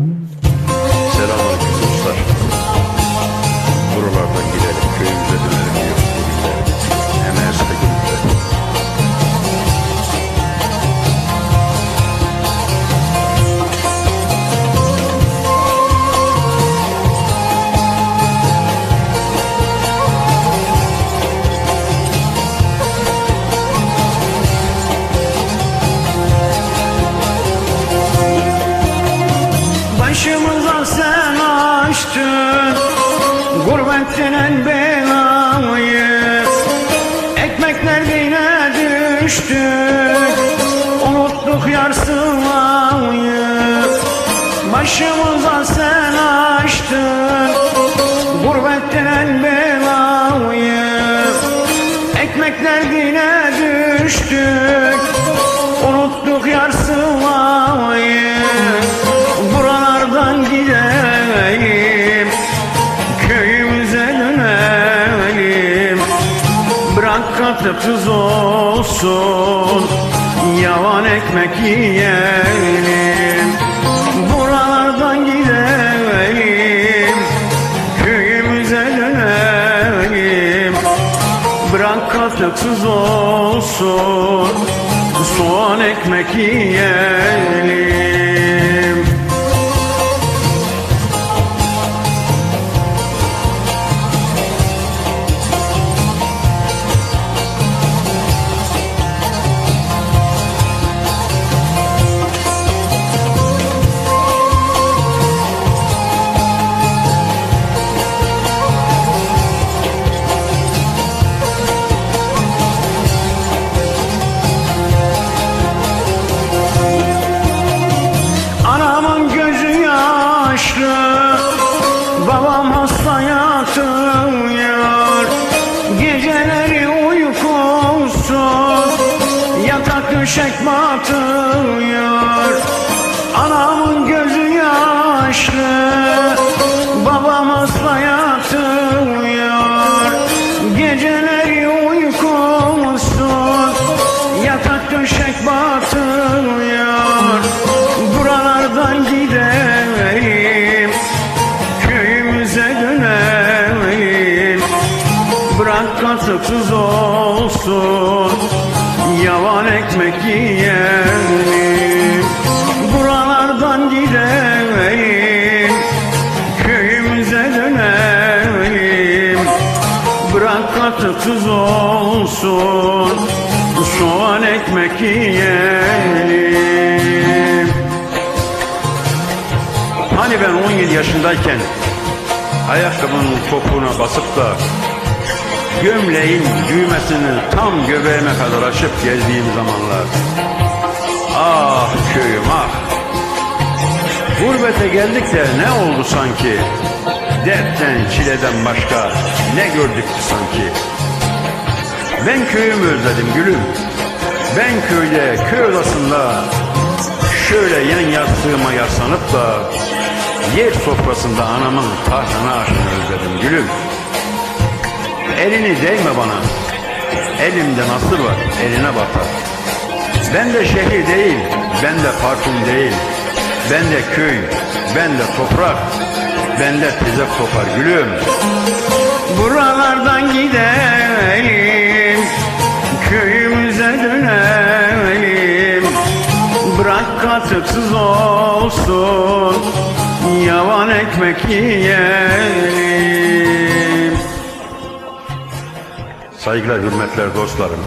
Mm-hmm. Açtın. Gurbet denen belayı Ekmekler yine düştü. Unuttuk yar sılayı Başımıza sen açtın. Gurbet denen belayı Ekmekler yine düştük Bırak katıksız olsun Yavan ekmek yiyelim. Buralardan gidelim Köyümüze dönelim. Bırak katıksız olsun Soğan ekmek yiyelim Döşek batıyor Anamın gözü yaşlı Babam hasta yatıyor Geceleri uykusuz Yatak döşek batıyor Buralardan gidelim Köyümüze dönelim. Bırak katıksız olsun Yavan ekmek yiyelim Buralardan gidelim Köyümüze dönelim Bırak katıksız olsun Soğan ekmek yiyelim Hani ben 17 yaşındayken ayakkabının topuğuna basıp da gömleğin düğmesini tam göbeğime kadar açıp gezdiğim zamanlar. Ah köyüm ah. Gurbete geldik de ne oldu sanki? Dertten, çileden başka ne gördük ki sanki? Ben köyümü özledim gülüm. Ben köyde, köy odasında şöyle yan yastığıma yaslanıp da yer sofrasında anamın tahtına aşını özledim gülüm. Elini değme bana. Elimde nasır var, eline batar. Ben de şehir değil, ben de parfüm değil. Ben de köy, ben de toprak, ben de tezek kopar gülüm. Buralardan gidelim Köyümüze dönelim Bırak katıksız olsun Yavan ekmek yiyelim Saygılar, hürmetler dostlarım.